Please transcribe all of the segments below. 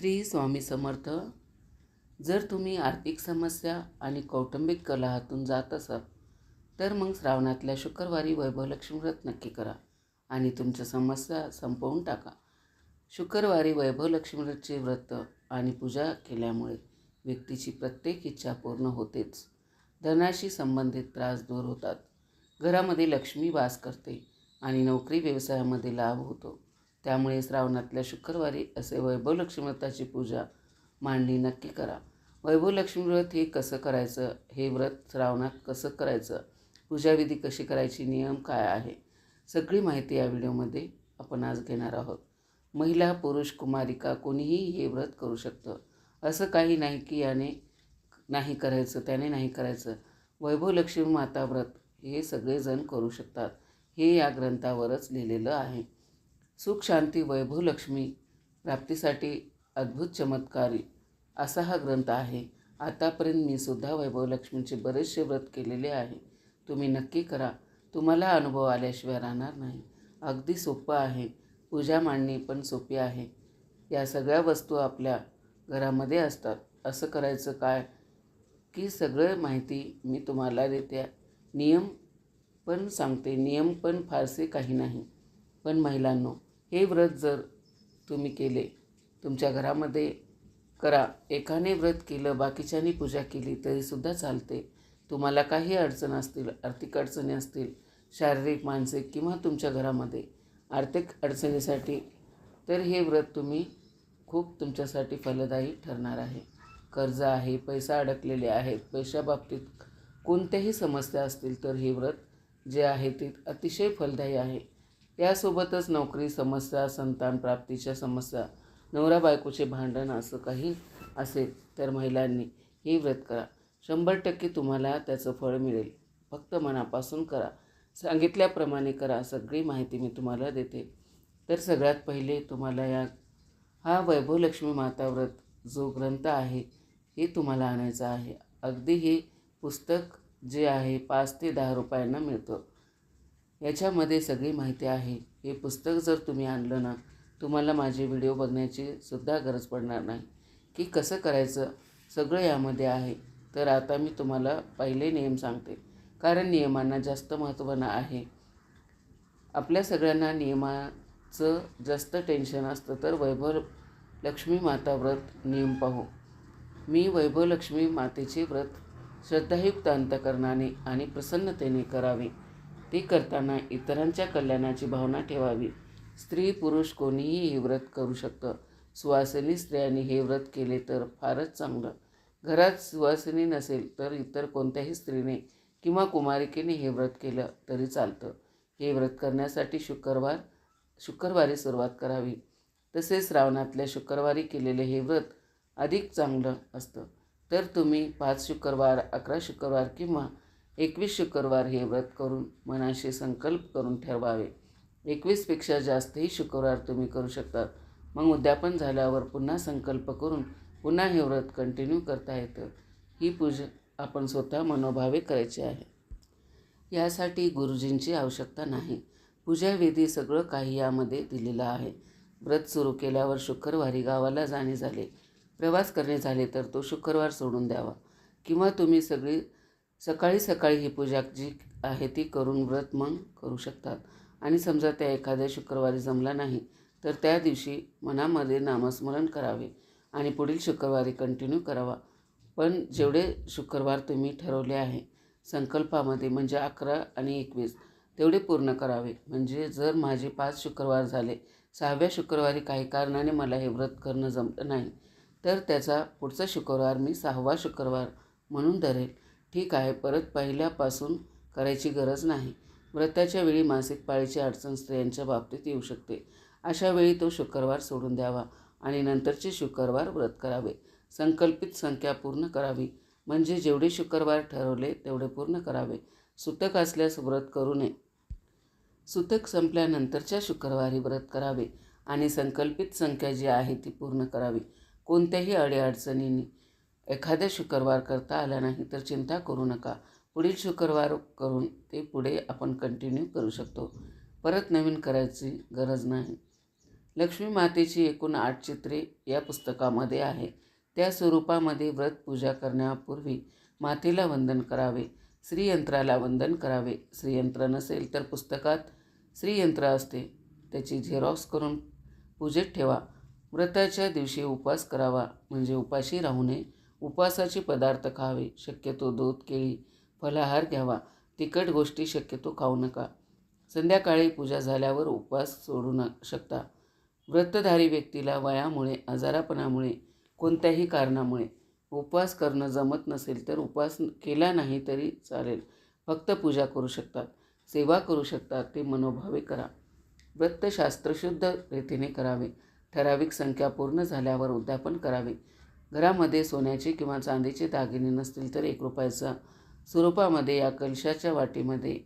श्री स्वामी समर्थ जर तुम्ही आर्थिक समस्या आणि कौटुंबिक कलहातून जात असाल तर मग श्रावणातल्या शुक्रवारी वैभवलक्ष्मी व्रत नक्की करा आणि तुमच्या समस्या संपवून टाका. शुक्रवारी वैभवलक्ष्मी व्रतचे व्रत आणि पूजा केल्यामुळे व्यक्तीची प्रत्येक इच्छा पूर्ण होतेच. धनाशी संबंधित त्रास दूर होतात. घरामध्ये लक्ष्मी वास करते आणि नोकरी व्यवसायामध्ये लाभ होतो. त्यामुळे श्रावणातल्या शुक्रवारी असे वैभवलक्ष्मी व्रताची पूजा मांडणी नक्की करा. वैभवलक्ष्मी व्रत हे कसं करायचं? हे व्रत श्रावणात कसं करायचं? पूजाविधी कशी करायची? नियम काय आहे? सगळी माहिती या व्हिडिओमध्ये आपण आज घेणार आहोत. महिला पुरुष कुमारिका कोणीही हे व्रत करू शकतं. असं काही नाही की याने नाही करायचं त्याने नाही करायचं. वैभवलक्ष्मी माता व्रत हे सगळेजण करू शकतात. हे या ग्रंथावरच लिहिलेलं आहे. सुख शांती वैभव लक्ष्मी प्राप्तीसाठी अद्भुत चमत्कारी असा हा ग्रंथ आहे. आतापर्यंत मी सुद्धा वैभव लक्ष्मीचे बरेचसे व्रत केलेले आहे. तुम्ही नक्की करा. तुम्हाला अनुभव आल्याशिवाय राहणार नाही. अगदी सोपं आहे. पूजा मांडणी पण सोपी आहे. या सगळ्या वस्तू आपल्या घरामध्ये असतात. असं करायचं काय? की सगळं माहिती मी तुम्हाला देते. नियम पण सांगते. नियम पण फारसे काही नाही. पण महिलांनो हे व्रत जर तुम्ही केले तुमच्या घरामध्ये करा. एकाने व्रत केलं बाकीच्यानी पूजा केली तरीसुद्धा चालते. तुम्हाला काही अडचण असतील आर्थिक अडचणी असतील शारीरिक मानसिक किंवा तुमच्या घरामध्ये आर्थिक अडचणीसाठी तर हे व्रत तुम्ही खूप तुमच्यासाठी फलदायी ठरणार आहे. कर्ज आहे पैसा अडकलेले आहेत पैशाबाबतीत कोणत्याही समस्या असतील तर हे व्रत जे आहे ते अतिशय फलदायी आहे. त्यासोबतच नोकरी समस्या संतान प्राप्तीच्या समस्या नवरा बायकोचे भांडण असं काही असेल तर महिलांनी हे व्रत करा. शंभर टक्के तुम्हाला त्याचं फळ मिळेल. फक्त मनापासून करा. सांगितल्याप्रमाणे करा. सगळी माहिती मी तुम्हाला देते. तर सगळ्यात पहिले तुम्हाला या हा वैभवलक्ष्मी माता व्रत जो ग्रंथ आहे हे तुम्हाला आणायचं आहे. अगदी हे पुस्तक जे आहे पाच ते दहा रुपयांना मिळतं. याच्यामध्ये सगळी माहिती आहे. हे पुस्तक जर तुम्ही आणलं ना तुम्हाला माझे व्हिडिओ बघण्याची सुद्धा गरज पडणार नाही. की कसं करायचं? सगळं यामध्ये आहे. तर आता मी तुम्हाला पहिले नियम सांगते. कारण नियमांना जास्त महत्त्व ना आहे. आपल्या सगळ्यांना नियमाचं जास्त टेन्शन असतं तर वैभव लक्ष्मी माता व्रत नियम पाहू. मी वैभव लक्ष्मी मातेचे व्रत श्रद्धायुक्त अंतकरणाने आणि प्रसन्नतेने करावे. ती करताना इतरांच्या कल्याणाची भावना ठेवावी. स्त्री पुरुष कोणीही हे व्रत करू शकतं. सुवासिनी स्त्रियांनी हे व्रत केले तर फारच चांगलं. घरात सुवासिनी नसेल तर इतर कोणत्याही स्त्रीने किंवा कुमारिकेने हे व्रत केलं तरी चालतं. हे व्रत करण्यासाठी शुक्रवार शुक्रवारी सुरुवात करावी. तसेच श्रावणातल्या शुक्रवारी केलेले हे व्रत अधिक चांगलं असतं. तर तुम्ही पाच शुक्रवार अकरा शुक्रवार किंवा एकवीस शुक्रवार हे व्रत करून मनाशी संकल्प करून ठरवावे. एकवीसपेक्षा जास्तही शुक्रवार तुम्ही करू शकता. मग उद्यापन झाल्यावर पुन्हा संकल्प करून पुन्हा हे व्रत कंटिन्यू करता येतं. ही पूजा आपण स्वतः मनोभावे करायची आहे. यासाठी गुरुजींची आवश्यकता नाही. पूजाविधी सगळं काही यामध्ये दिलेलं आहे. व्रत सुरू केल्यावर शुक्रवारी गावाला जाणे झाले. प्रवास करणे झाले तर तो शुक्रवार सोडून द्यावा. किंवा तुम्ही सगळी सकाळी सकाळी ही पूजा जी आहे ती करून व्रत मग करू शकतात. आणि समजा त्या एखाद्या शुक्रवारी जमला नाही तर त्या दिवशी मनामध्ये नामस्मरण करावे आणि पुढील शुक्रवारी कंटिन्यू करावा. पण जेवढे शुक्रवार तुम्ही ठरवले आहे संकल्पामध्ये म्हणजे अकरा आणि एकवीस तेवढे पूर्ण करावे. म्हणजे जर माझे पाच शुक्रवार झाले सहाव्या शुक्रवारी काही कारणाने मला हे व्रत करणं जमलं नाही तर त्याचा पुढचा शुक्रवार मी सहावा शुक्रवार म्हणून धरेल. ठीक आहे परत पहिल्यापासून करायची गरज नाही. व्रताच्या वेळी मासिक पाळीची अडचण स्त्रियांच्या बाबतीत येऊ शकते. अशा वेळी तो शुक्रवार सोडून द्यावा आणि नंतरचे शुक्रवार व्रत करावे. संकल्पित संख्या पूर्ण करावी. म्हणजे जेवढे शुक्रवार ठरवले तेवढे पूर्ण करावे. सुतक असल्यास व्रत करू नये. सुतक संपल्यानंतरच्या शुक्रवारी व्रत करावे आणि संकल्पित संख्या जी आहे ती पूर्ण करावी. कोणत्याही अडीअडचणींनी एखाद्या शुक्रवार करता आला नाही तर चिंता करू नका. पुढील शुक्रवार करून ते पुढे आपण कंटिन्यू करू शकतो. परत नवीन करायची गरज नाही. लक्ष्मी मातेची एकूण आठ चित्रे या पुस्तकामध्ये आहे. त्या स्वरूपामध्ये व्रत पूजा करण्यापूर्वी मातेला वंदन करावे श्रीयंत्राला वंदन करावे. श्रीयंत्र नसेल तर पुस्तकात श्रीयंत्र असते. त्याची झेरॉक्स करून पूजेत ठेवा. व्रताच्या दिवशी उपवास करावा. म्हणजे उपाशी राहू नये. उपवासाचे पदार्थ खावे. शक्यतो दूध केळी फलाहार घ्यावा. तिखट गोष्टी शक्यतो खाऊ नका. संध्याकाळी पूजा झाल्यावर उपवास सोडू न शकता. व्रतधारी व्यक्तीला वयामुळे आजारापणामुळे कोणत्याही कारणामुळे उपवास करणं जमत नसेल तर उपवास केला नाही तरी चालेल. फक्त पूजा करू शकतात सेवा करू शकतात ते मनोभावे करा. व्रत शास्त्रशुद्ध रीतीने करावे. ठराविक संख्या पूर्ण झाल्यावर उद्यापन करावे. घरामध्ये सोन्याचे किंवा चांदीचे दागिने नसतील तर एक रुपयाचा स्वरूपामध्ये या कलशाच्या वाटीमध्ये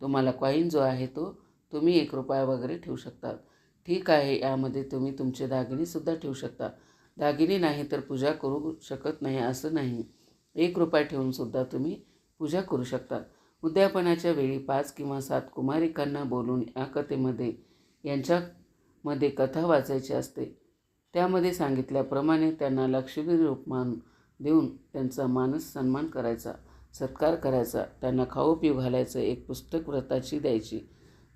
तुम्हाला कॉईन जो आहे तो तुम्ही एक रुपया वगैरे ठेवू शकता. ठीक आहे यामध्ये तुम्ही तुमचे दागिनेसुद्धा ठेवू शकता. दागिने नाही तर पूजा करू शकत नाही असं नाही. एक रुपया ठेवूनसुद्धा तुम्ही पूजा करू शकता. उद्यापनाच्या वेळी पाच किंवा सात कुमारिकांना बोलून या कथेमध्ये यांच्यामध्ये कथा वाचायची असते. त्यामध्ये सांगितल्याप्रमाणे त्यांना लक्ष्मी रूप मान देऊन त्यांचा मानस सन्मान करायचा सत्कार करायचा त्यांना खाऊ पिऊ घालायचं एक पुस्तक व्रताची द्यायची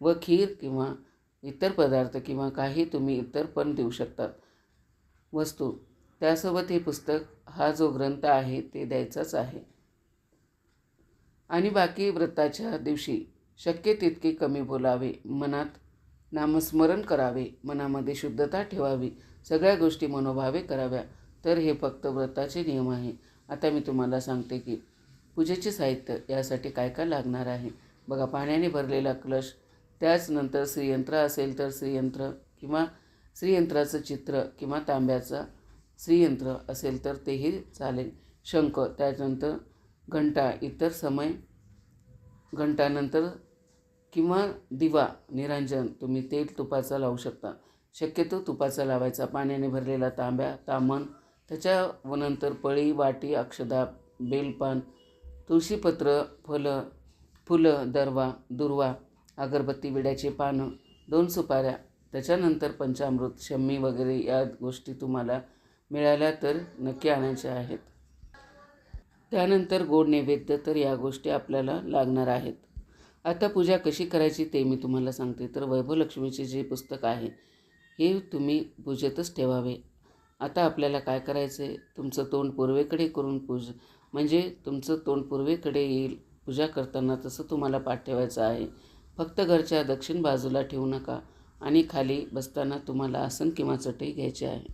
व खीर किंवा इतर पदार्थ किंवा काही तुम्ही इतर पण देऊ शकतात. वस्तू त्यासोबत हे पुस्तक हा जो ग्रंथ आहे ते द्यायचाच आहे. आणि बाकी व्रताच्या दिवशी शक्य तितके कमी बोलावे मनात नामस्मरण करावे मनामध्ये शुद्धता ठेवावी सगळ्या गोष्टी मनोभावे कराव्या. तर हे फक्त व्रताचे नियम आहे. आता मी तुम्हाला सांगते की पूजेचे साहित्य यासाठी काय काय लागणार आहे. बघा पाण्याने भरलेला कलश त्याचनंतर श्रीयंत्र असेल तर श्रीयंत्र किंवा श्रीयंत्राचं चित्र किंवा तांब्याचं श्रीयंत्र असेल तर तेही चालेल. शंख त्यानंतर घंटा इतर समय घंटानंतर किंवा दिवा निरांजन तुम्ही तेल तुपाचा लावू शकता. शक्यतो तुपाचा लावायचा पाण्याने भरलेला तांब्या तामण त्याच्या नंतर पळी वाटी अक्षदा बेलपान तुळशीपत्र फलं फुलं दरवा दुर्वा अगरबत्ती विड्याचे पानं दोन सुपाऱ्या त्याच्यानंतर पंचामृत शम्मी वगैरे या गोष्टी तुम्हाला मिळाल्या तर नक्की आणायच्या आहेत. त्यानंतर गोड नैवेद्य तर या गोष्टी आपल्याला लागणार आहेत. आता पूजा कशी करायची ते मी तुम्हाला सांगते. तर वैभवलक्ष्मीचे जे पुस्तक आहे हे तुम्ही पूजेतच ठेवावे. आता आपल्याला काय करायचं आहे तुमचं तोंड पूर्वेकडे करून पूज म्हणजे तुमचं तोंड पूर्वेकडे येईल. पूजा करताना तसं तुम्हाला पाठ ठेवायचं आहे. फक्त घरच्या दक्षिण बाजूला ठेवू नका आणि खाली बसताना तुम्हाला आसन किंवा चटई घ्यायची आहे.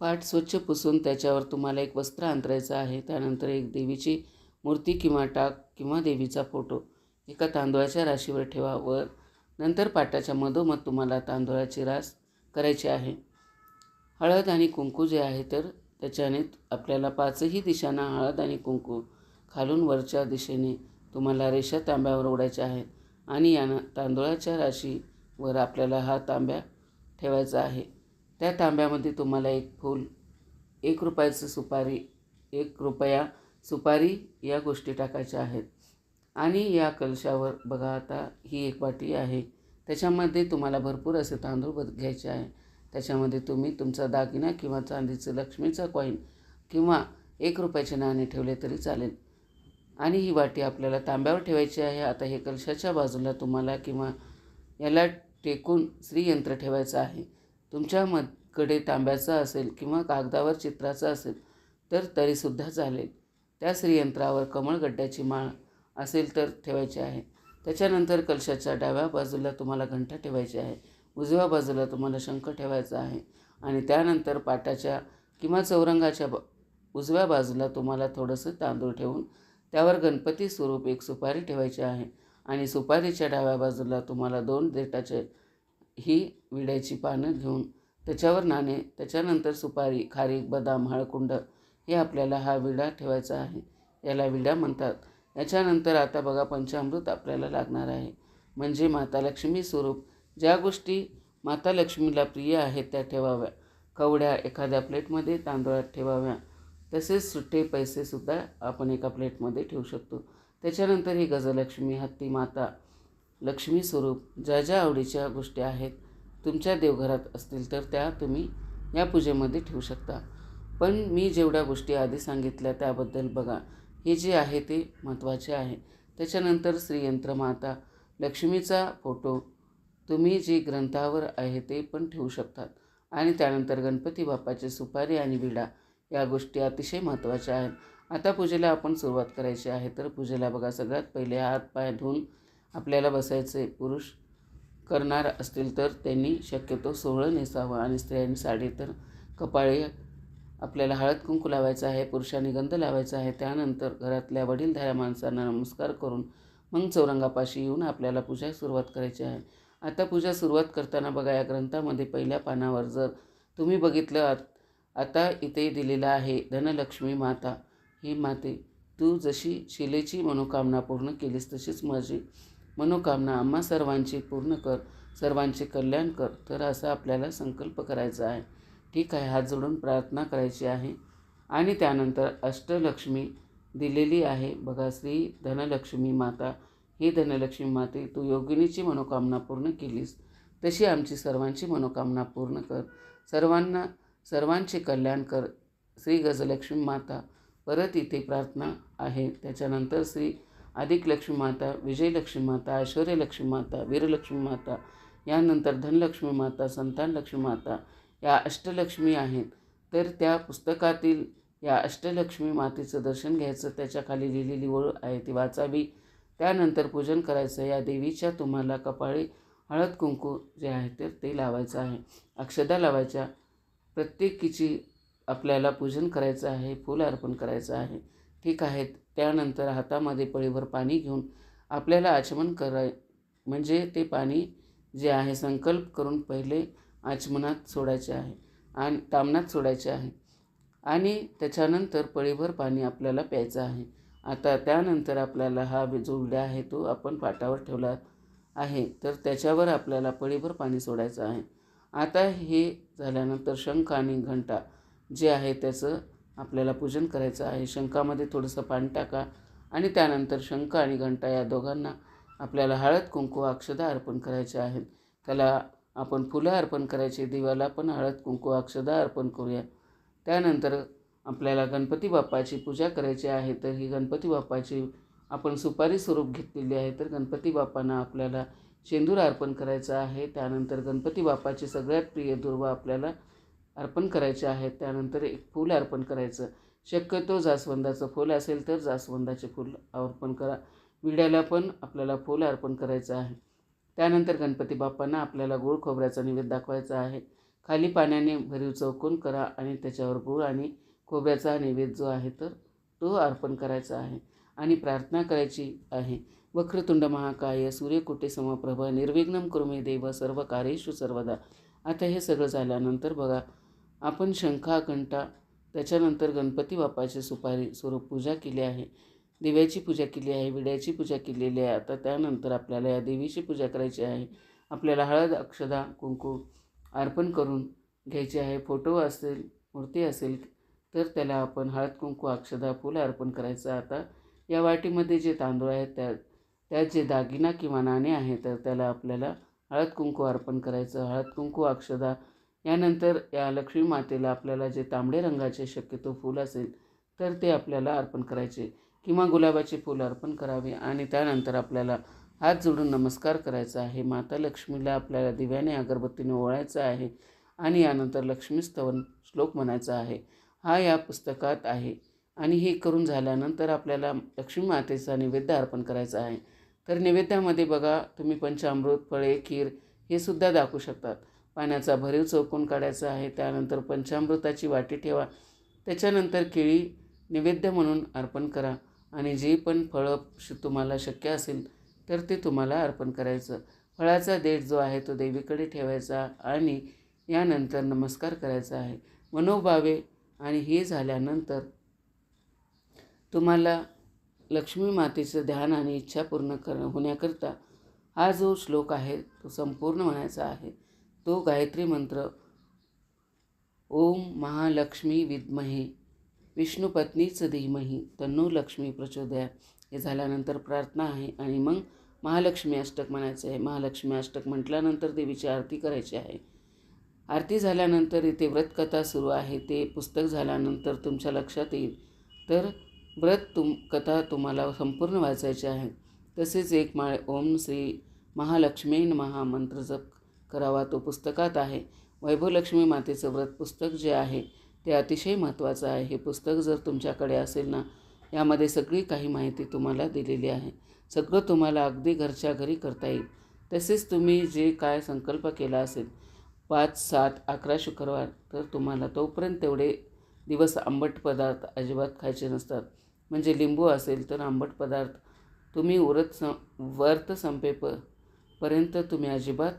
पाठ स्वच्छ पुसून त्याच्यावर तुम्हाला एक वस्त्र अंतरायचं आहे. त्यानंतर एक देवीची मूर्ती किंवा टाक किंवा देवीचा फोटो एका तांदूळाच्या राशीवर ठेवा. व नंतर पाटाच्या मधोमध तुम्हाला तांदूळाची रास करायची आहे. हळद आणि कुंकू जे आहे तर त्याच्याने आपल्याला पाचही दिशांना हळद आणि कुंकू खालून वरच्या दिशेने तुम्हाला रेषा तांब्यावर ओढायच्या आहेत आणि यानं तांदूळाच्या राशीवर आपल्याला हा तांब्या ठेवायचा आहे. त्या तांब्यामध्ये तुम्हाला एक फूल एक रुपयाचं सुपारी एक रुपया सुपारी या गोष्टी टाकायच्या आहेत. आणि या कलशावर बघा आता ही एक वाटी आहे. त्याच्यामध्ये तुम्हाला भरपूर असे तांदूळ बद घ्यायचे आहे. त्याच्यामध्ये तुम्ही तुमचा दागिना किंवा चांदीचं लक्ष्मीचा कॉईन किंवा एक रुपयाचे नाणे ठेवले तरी चालेल. आणि ही वाटी आपल्याला तांब्यावर ठेवायची आहे. आता हे कलशाच्या बाजूला तुम्हाला किंवा याला टेकून श्रीयंत्र ठेवायचं आहे. तुमच्या मकडे तांब्याचा असेल किंवा कागदावर चित्राचा असेल तर तरीसुद्धा चालेल. त्या श्रीयंत्रावर कमळगड्ड्याची माळ असेल तर ठेवायची आहे. त्याच्यानंतर कलशाच्या डाव्या बाजूला तुम्हाला घंटा ठेवायची आहे. उजव्या बाजूला तुम्हाला शंख ठेवायचा आहे. आणि त्यानंतर पाटाच्या किंवा चौरंगाच्या ब उजव्या बाजूला तुम्हाला थोडंसं तांदूळ ठेवून त्यावर गणपती स्वरूप एक सुपारी ठेवायची आहे. आणि सुपारीच्या डाव्या बाजूला तुम्हाला दोन देटाचे ही विड्याची पानं घेऊन त्याच्यावर नाणे त्याच्यानंतर सुपारी खारीक बदाम हळकुंड हे आपल्याला हा विडा ठेवायचा आहे. याला विडा म्हणतात. याच्यानंतर आता बघा पंचामृत आपल्याला लागणार आहे. म्हणजे माता लक्ष्मी स्वरूप. ज्या गोष्टी माता लक्ष्मीला प्रिय आहेत त्या ठेवाव्या. कवड्या एखाद्या प्लेटमध्ये तांदळात ठेवाव्या. तसेच सुट्टे पैसेसुद्धा आपण एका प्लेटमध्ये ठेवू शकतो. त्याच्यानंतर ही गजलक्ष्मी हत्ती माता लक्ष्मी स्वरूप ज्या ज्या आवडीच्या गोष्टी आहेत तुमच्या देवघरात असतील तर त्या तुम्ही या पूजेमध्ये ठेवू शकता. पण मी जेवढ्या गोष्टी आधी सांगितल्या त्याबद्दल बघा. हे जे आहे ते महत्त्वाचे आहे. त्याच्यानंतर श्रीयंत्रमाता लक्ष्मीचा फोटो. तुम्ही जे ग्रंथावर आहे ते पण ठेवू शकतात. आणि त्यानंतर गणपती बाप्पाचे सुपारी आणि विडा या गोष्टी अतिशय महत्त्वाच्या आहेत. आता पूजेला आपण सुरुवात करायची आहे तर पूजेला बघा सगळ्यात पहिले हात पाय धुवून आपल्याला बसायचे. पुरुष करणार असतील तर त्यांनी शक्यतो सोहळं नेसावं आणि स्त्रियांनी साडी तर कपाळी आपल्याला हळद कुंकू लावायचं आहे पुरुषांनी गंध लावायचा आहे त्यानंतर घरातल्या वडीलधाऱ्या माणसांना नमस्कार करून मग चौरंगापाशी येऊन आपल्याला पूजा सुरुवात करायची आहे. आता पूजा सुरुवात करताना बघा या ग्रंथामध्ये पहिल्या पानावर जर तुम्ही बघितलं आत- आता इथे दिलेलं आहे धनलक्ष्मी माता. ही माते तू जशी शिलेची मनोकामना पूर्ण केलीस तशीच माझी मनोकामना आम्हा सर्वांची पूर्ण कर सर्वांचे कल्याण कर तर असा आपल्याला संकल्प करायचा आहे. ठीक आहे हात जोडून प्रार्थना करायची आहे. आणि त्यानंतर अष्टलक्ष्मी दिलेली आहे. बघा श्री धनलक्ष्मी माता ही धनलक्ष्मी माते तू योगिनीची मनोकामना पूर्ण केलीस. तशी आमची सर्वांची मनोकामना पूर्ण कर. सर्वांना सर्वांचे कल्याण कर. श्री गजलक्ष्मी माता परत इथे प्रार्थना आहे. त्याच्यानंतर श्री अधिक लक्ष्मी माता विजयलक्ष्मी माता ऐश्वर्यलक्ष्मी माता वीरलक्ष्मी माता यानंतर धनलक्ष्मी माता संतान लक्ष्मी माता या अष्टलक्ष्मी आहेत. तर त्या पुस्तकातील या अष्टलक्ष्मी मातेचं दर्शन घ्यायचं त्याच्याखाली लिहिलेली ओळ आहे ती वाचावी. त्यानंतर पूजन करायचं या देवीच्या तुम्हाला कपाळी हळद कुंकू जे आहे तर ते लावायचं आहे. अक्षदा लावायच्या. प्रत्येकीची आपल्याला पूजन करायचं आहे फूल अर्पण करायचं आहे. ठीक आहे. त्यानंतर हातामध्ये पळीभर पाणी घेऊन आपल्याला आचमन कराय म्हणजे ते पाणी जे आहे संकल्प करून पहिले आचमनात सोडायचे आहे आणि तामनात सोडायचे आहे. आणि त्याच्यानंतर पळीभर पाणी आपल्याला प्यायचं आहे. आता त्यानंतर आपल्याला हा जो विडा आहे तो आपण पाटावर ठेवला आहे. तर त्याच्यावर आपल्याला पळीभर पाणी सोडायचं आहे. आता हे झाल्यानंतर शंख आणि घंटा जे आहे त्याचं आपल्याला पूजन करायचं आहे. शंखामध्ये थोडंसं पाणी टाका आणि त्यानंतर शंख आणि घंटा या दोघांना आपल्याला हळद कुंकू अक्षदा अर्पण करायचे आहेत. त्याला आपण फुलं अर्पण करायचे देवाला पण हळद कुंकू अक्षदा अर्पण करूया. त्यानंतर आपल्याला गणपती बाप्पाची पूजा करायची आहे तर ही गणपती बाप्पाची आपण सुपारी स्वरूप घेतलेली आहे तर गणपती बाप्पांना आपल्याला शेंदूर अर्पण करायचं आहे. त्यानंतर गणपती बाप्पाची सगळ्यात प्रिय दुर्वा आपल्याला अर्पण करायचे आहेत त्यानंतर एक फूल अर्पण करायचं. शक्यतो जास्वंदाचं फूल असेल तर जास्वंदाचे फूल अर्पण करा. विड्याला पण आपल्याला फूल अर्पण करायचं आहे. त्यानंतर गणपती बाप्पांना आपल्याला गुळ खोबऱ्याचा निवेद दाखवायचा आहे. खाली पाण्याने भरीव चौकोन करा आणि त्याच्यावर गुळ आणि खोबऱ्याचा नैवेद्य जो आहे तर तो अर्पण करायचा आहे आणि प्रार्थना करायची आहे. वक्रतुंड महाकाय सूर्यकोटे समप्रभ निर्विघ्नम कुर्मे देव सर्व कार्येषु सर्वदा. आता हे सगळं झाल्यानंतर बघा आपण शंखा घंटा त्याच्यानंतर गणपती बाप्पाची सुपारी स्वरूप पूजा केली आहे. दिव्याची पूजा केली आहे विड्याची पूजा केलेली आहे. आता त्यानंतर आपल्याला या देवीची पूजा करायची आहे. आपल्याला हळद अक्षदा कुंकू अर्पण करून घ्यायचे आहे. फोटो असेल मूर्ती असेल तर त्याला आपण हळद कुंकू अक्षदा फुलं अर्पण करायचं. आता या वाटीमध्ये जे तांदूळ आहेत त्या त्यात जे दागिना किंवा नाणे आहे तर त्याला आपल्याला हळद कुंकू अर्पण करायचं. हळद कुंकू अक्षदा यानंतर या लक्ष्मी मातेला आपल्याला जे तांबडे रंगाचे शक्यतो फूल असेल तर ते आपल्याला अर्पण करायचे. किंवा गुलाबाचे फूल अर्पण करावे आणि त्यानंतर आपल्याला हात जोडून नमस्कार करायचा आहे. माता लक्ष्मीला आपल्याला दिव्याने अगरबत्तीने ओळायचं आहे आणि यानंतर लक्ष्मीस्तवन श्लोक म्हणायचा आहे. हा या पुस्तकात आहे आणि हे करून झाल्यानंतर आपल्याला लक्ष्मी मातेचा नैवेद्य अर्पण करायचा आहे. तर नैवेद्यामध्ये बघा तुम्ही पंचामृत फळे खीर हे सुद्धा दाखवू शकतात. पाण्याचा भरीव चौकोन काढायचा आहे त्यानंतर पंचामृताची वाटी ठेवा त्याच्यानंतर केळी नैवेद्य म्हणून अर्पण करा. आणि जे पण फळं श तुम्हाला शक्य असेल तर ते तुम्हाला अर्पण करायचं. फळाचा देठ जो आहे तो देवीकडे ठेवायचा आणि यानंतर नमस्कार करायचा आहे. मनोभावे आणि हे झाल्यानंतर तुम्हाला लक्ष्मी मातेचं ध्यान आणि इच्छा पूर्ण कर होण्याकरता हा जो श्लोक आहे तो संपूर्ण म्हणायचा आहे. तो गायत्री मंत्र ओम महालक्ष्मी विद्महे. विष्णुपत्नीचं धीमही तन्नो लक्ष्मी प्रचोदया हे झाल्यानंतर प्रार्थना आहे आणि मग महालक्ष्मी अष्टक म्हणायचं आहे. महालक्ष्मी अष्टक म्हटल्यानंतर देवीची आरती करायची आहे. आरती झाल्यानंतर इथे व्रतकथा सुरू आहे. ते पुस्तक झाल्यानंतर तुमच्या लक्षात येईल. तर व्रत तुम कथा तुम्हाला संपूर्ण वाचायची आहे. तसेच एक माळ ओम श्री महालक्ष्मी महामंत्र जप करावा. तो पुस्तकात आहे. वैभवलक्ष्मी मातेचं व्रत पुस्तक जे आहे ते अतिशय महत्त्वाचं आहे. हे पुस्तक जर तुमच्याकडे असेल ना यामध्ये सगळी काही माहिती तुम्हाला दिलेली आहे. सगळं तुम्हाला अगदी घरच्या घरी करता येईल. तसेच तुम्ही जे काय संकल्प केला असेल पाच सात अकरा शुक्रवार तर तुम्हाला तोपर्यंत तेवढे दिवस आंबट पदार्थ अजिबात खायचे नसतात. म्हणजे लिंबू असेल तर आंबट पदार्थ. तुम्ही उरत सं वर्त संपेप पर्यंत तुम्ही अजिबात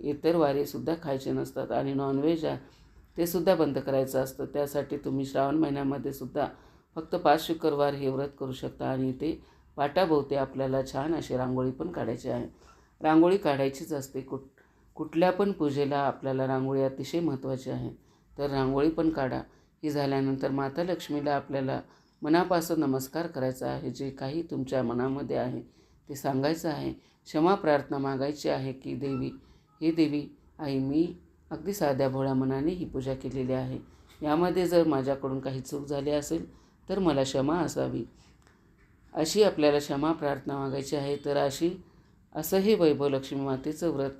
इतर वारीसुद्धा खायचे नसतात. आणि नॉनव्हेज आहे ते सुद्धा बंद करायचं असतं. त्यासाठी तुम्ही श्रावण महिन्यामध्ये सुद्धा फक्त पाच शुक्रवार हे व्रत करू शकता आणि ते पाटाभोवते आपल्याला छान अशी रांगोळी पण काढायची आहे. रांगोळी काढायचीच असते. कुठ कुठल्या पण पूजेला आपल्याला रांगोळी अतिशय महत्त्वाची आहे. तर रांगोळी पण काढा. ही झाल्यानंतर माता लक्ष्मीला आपल्याला मनापासून नमस्कार करायचा आहे. जे काही तुमच्या मनामध्ये आहे ते सांगायचं आहे. क्षमा प्रार्थना मागायची आहे की देवी हे देवी आई मी अगदी साध्या भोळ्या मनाने ही पूजा केलेली आहे. यामध्ये जर माझ्याकडून काही चूक झाली असेल तर मला क्षमा असावी. अशी आपल्याला क्षमा प्रार्थना मागायची आहे तर अशी असं हे वैभव लक्ष्मी मातेचं व्रत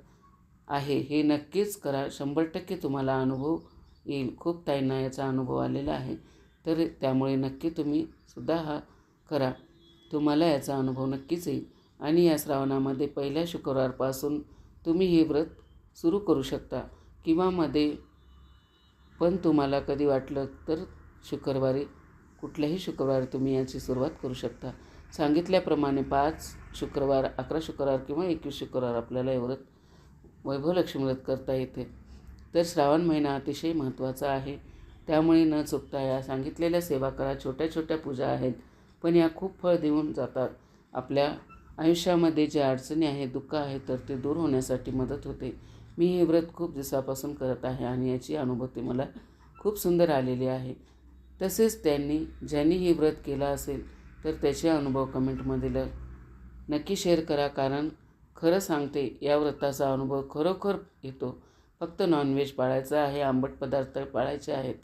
आहे. हे नक्कीच करा. शंभर टक्के तुम्हाला अनुभव येईल. खूप ताईंना याचा अनुभव आलेला आहे. तर त्यामुळे नक्की तुम्ही सुद्धा हा करा. तुम्हाला याचा अनुभव नक्कीच येईल. आणि या श्रावणामध्ये पहिल्या शुक्रवारपासून तुम्ही हे व्रत सुरू करू शकता. किंवा मध्ये पण तुम्हाला कधी वाटलं तर शुक्रवारी कुठल्याही शुक्रवारी तुम्ही याची सुरुवात करू शकता. सांगितल्याप्रमाणे पाच शुक्रवार अकरा शुक्रवार किंवा एकवीस शुक्रवार आपल्याला हे व्रत वैभवलक्ष्मी व्रत करता येते. तर श्रावण महिना अतिशय महत्त्वाचा आहे. त्यामुळे न चुकता या सांगितलेल्या सेवा करा. छोट्या छोट्या पूजा आहेत पण या खूप फळ देऊन जातात. आपल्या आयुष्यामध्ये जे अडचणी आहेत दुःख आहे तर ते दूर होण्यासाठी मदत होते. मी हे व्रत खूप दिवसापासून करत आहे आणि याची अनुभूती मला खूप सुंदर आलेली आहे. तसेच त्यांनी ज्यांनी हे व्रत केलं असेल तर त्याचे अनुभव कमेंटमध्ये ल नक्की शेअर करा कारण खरं सांगते या व्रताचा अनुभव खरोखर येतो. फक्त नॉनव्हेज पाळायचं आहे आंबट पदार्थ पाळायचे आहेत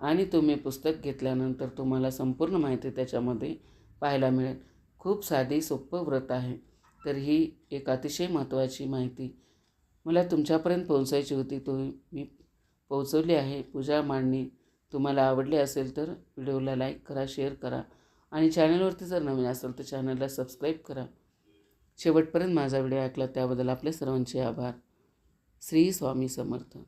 आणि तुम्ही पुस्तक घेतल्यानंतर तुम्हाला संपूर्ण माहिती त्याच्यामध्ये पाहायला मिळेल. खूप साधी सोपं व्रत आहे. तर ही एक अतिशय महत्त्वाची माहिती मला तुमच्यापर्यंत पोहोचायची होती. तो मी पोहोचवली आहे. पूजा मांडणी तुम्हाला आवडली असेल तर व्हिडिओला लाईक करा शेअर करा आणि चॅनलवरती जर नवीन असेल तर चॅनलला सबस्क्राईब करा. शेवटपर्यंत माझा व्हिडिओ ऐकला त्याबद्दल आपल्या सर्वांचे आभार. श्री स्वामी समर्थ.